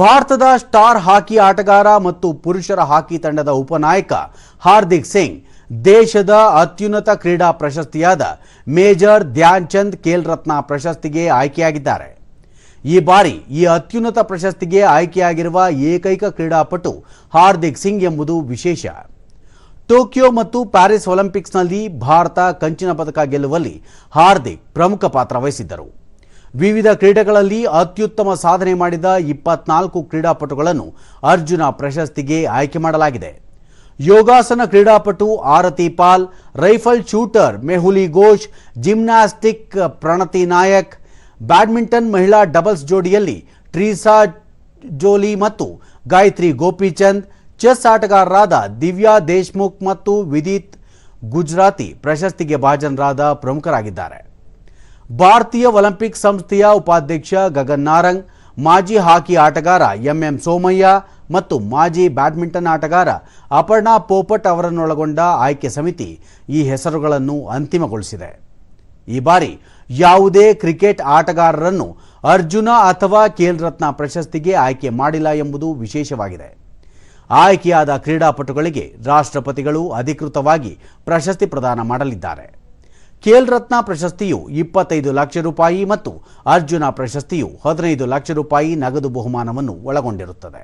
ಭಾರತದ ಸ್ಟಾರ್ ಹಾಕಿ ಆಟಗಾರ ಮತ್ತು ಪುರುಷರ ಹಾಕಿ ತಂಡದ ಉಪನಾಯಕ ಹಾರ್ದಿಕ್ ಸಿಂಗ್, ದೇಶದ ಅತ್ಯುನ್ನತ ಕ್ರೀಡಾ ಪ್ರಶಸ್ತಿಯಾದ ಮೇಜರ್ ಧ್ಯಾನ್ ಚಂದ್ ಖೇಲ್ ರತ್ನ ಪ್ರಶಸ್ತಿಗೆ ಆಯ್ಕೆಯಾಗಿದ್ದಾರೆ. ಈ ಬಾರಿ ಈ ಅತ್ಯುನ್ನತ ಪ್ರಶಸ್ತಿಗೆ ಆಯ್ಕೆಯಾಗಿರುವ ಏಕೈಕ ಕ್ರೀಡಾಪಟು ಹಾರ್ದಿಕ್ ಸಿಂಗ್ ಎಂಬುದು ವಿಶೇಷ. ಟೋಕಿಯೋ ಮತ್ತು ಪ್ಯಾರಿಸ್ ಒಲಿಂಪಿಕ್ಸ್ನಲ್ಲಿ ಭಾರತ ಕಂಚಿನ ಪದಕ ಗೆಲ್ಲುವಲ್ಲಿ ಹಾರ್ದಿಕ್ ಪ್ರಮುಖ ಪಾತ್ರ ವಹಿಸಿದ್ದರು. ವಿವಿಧ ಕ್ರೀಡೆಗಳಲ್ಲಿ ಅತ್ಯುತ್ತಮ ಸಾಧನೆ ಮಾಡಿದ ಇಪ್ಪತ್ನಾಲ್ಕು ಕ್ರೀಡಾಪಟುಗಳನ್ನು ಅರ್ಜುನ ಪ್ರಶಸ್ತಿಗೆ ಆಯ್ಕೆ ಮಾಡಲಾಗಿದೆ. ಯೋಗಾಸನ ಕ್ರೀಡಾಪಟು Aarti Pal, rifle shooter Mehuli Ghosh, gymnastic Pranati Nayak, badminton ಮಹಿಳಾ ಡಬಲ್ಸ್ ಜೋಡಿಯಲ್ಲಿ ಟ್ರೀಸಾ ಜೋಲಿ ಮತ್ತು ಗಾಯತ್ರಿ ಗೋಪಿಚಂದ್, ಚೆಸ್ ಆಟಗಾರರಾದ ದಿವ್ಯಾ ದೇಶ್ಮುಖ್ ಮತ್ತು ವಿದಿತ್ ಗುಜರಾತಿ ಪ್ರಶಸ್ತಿಗೆ ಭಾಜನರಾದ ಪ್ರಮುಖರಾಗಿದ್ದಾರೆ. ಭಾರತೀಯ ಒಲಿಂಪಿಕ್ ಸಂಸ್ಥೆಯ ಉಪಾಧ್ಯಕ್ಷ ಗಗನ್ ನಾರಂಗ್, ಮಾಜಿ ಹಾಕಿ ಆಟಗಾರ ಎಂಎಂ ಸೋಮಯ್ಯ ಮತ್ತು ಮಾಜಿ ಬ್ಯಾಡ್ಮಿಂಟನ್ ಆಟಗಾರ ಅಪರ್ಣಾ ಪೋಪಟ್ ಅವರನ್ನೊಳಗೊಂಡ ಆಯ್ಕೆ ಸಮಿತಿ ಈ ಹೆಸರುಗಳನ್ನು ಅಂತಿಮಗೊಳಿಸಿದೆ. ಈ ಬಾರಿ ಯಾವುದೇ ಕ್ರಿಕೆಟ್ ಆಟಗಾರರನ್ನು ಅರ್ಜುನ ಅಥವಾ ಖೇಲ್ ರತ್ನ ಪ್ರಶಸ್ತಿಗೆ ಆಯ್ಕೆ ಮಾಡಿಲ್ಲ ಎಂಬುದು ವಿಶೇಷವಾಗಿದೆ. ಆಯ್ಕೆಯಾದ ಕ್ರೀಡಾಪಟುಗಳಿಗೆ ರಾಷ್ಟ್ರಪತಿಗಳು ಅಧಿಕೃತವಾಗಿ ಪ್ರಶಸ್ತಿ ಪ್ರದಾನ ಮಾಡಲಿದ್ದಾರೆ. ಖೇಲ್ ರತ್ನ ಪ್ರಶಸ್ತಿಯು ಇಪ್ಪತ್ತೈದು ಲಕ್ಷ ರೂಪಾಯಿ ಮತ್ತು ಅರ್ಜುನ ಪ್ರಶಸ್ತಿಯು ಹದಿನೈದು ಲಕ್ಷ ರೂಪಾಯಿ ನಗದು ಬಹುಮಾನವನ್ನು ಒಳಗೊಂಡಿರುತ್ತದೆ.